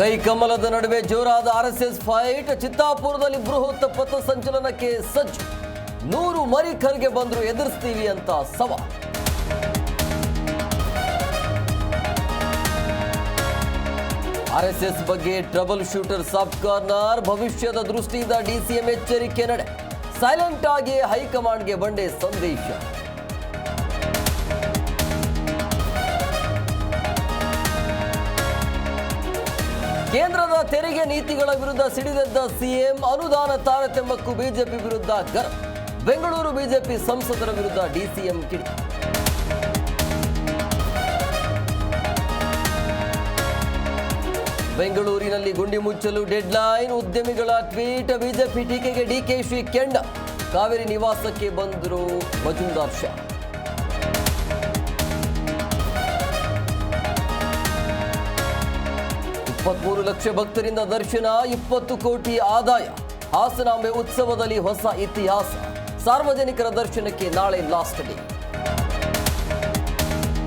ಕೈ ಕಮಲದ ನಡುವೆ ಜೋರಾದ ಆರ್ಎಸ್ಎಸ್ ಫೈಟ್ ಚಿತ್ತಾಪುರದಲ್ಲಿ ಬೃಹತ್ ಪಥ ಸಂಚಲನಕ್ಕೆ ಸಜ್ಜು. ನೂರು ಮರಿ ಖರ್ಗೆ ಬಂದ್ರು ಎದುರಿಸ್ತೀವಿ ಅಂತ ಸವಾಲ್. ಆರ್ಎಸ್ಎಸ್ ಬಗ್ಗೆ ಟ್ರಬಲ್ ಶೂಟರ್ ಸಾಫ್ಟ್ ಕಾರ್ನರ್ ಭವಿಷ್ಯದ ದೃಷ್ಟಿಯಿಂದ ಡಿಸಿಎಂ ಎಚ್ಚರಿಕೆ ನಡೆ. ಸೈಲೆಂಟ್ ಆಗಿ ಹೈಕಮಾಂಡ್ಗೆ ಬಂಡೆ ಸಂದೇಶ. ಕೇಂದ್ರದ ತೆರಿಗೆ ನೀತಿಗಳ ವಿರುದ್ಧ ಸಿಡಿದೆದ್ದ ಸಿಎಂ ಅನುದಾನ ತಾರತಮ್ಯಕ್ಕೂ ಬಿಜೆಪಿ ವಿರುದ್ಧ ಗರಂ. ಬೆಂಗಳೂರು ಬಿಜೆಪಿ ಸಂಸದರ ವಿರುದ್ಧ ಡಿಸಿಎಂ ಕಿಡಿ. ಬೆಂಗಳೂರಿನಲ್ಲಿ ಗುಂಡಿ ಮುಚ್ಚಲು ಡೆಡ್ಲೈನ್ ಉದ್ಯಮಿಗಳ ಟ್ವೀಟ್, ಬಿಜೆಪಿ ಟೀಕೆಗೆ ಡಿಕೆಶಿ ಕೆಂಡ. ಕಾವೇರಿ ನಿವಾಸಕ್ಕೆ ಬಂದರು ಮಜುಂದಾರ್ ಶಾ. ಇಪ್ಪತ್ಮೂರು ಲಕ್ಷ ಭಕ್ತರಿಂದ ದರ್ಶನ, ಇಪ್ಪತ್ತು ಕೋಟಿ ಆದಾಯ. ಹಾಸನಾಂಬೆ ಉತ್ಸವದಲ್ಲಿ ಹೊಸ ಇತಿಹಾಸ. ಸಾರ್ವಜನಿಕರ ದರ್ಶನಕ್ಕೆ ನಾಳೆ ಲಾಸ್ಟ್ ಡೇ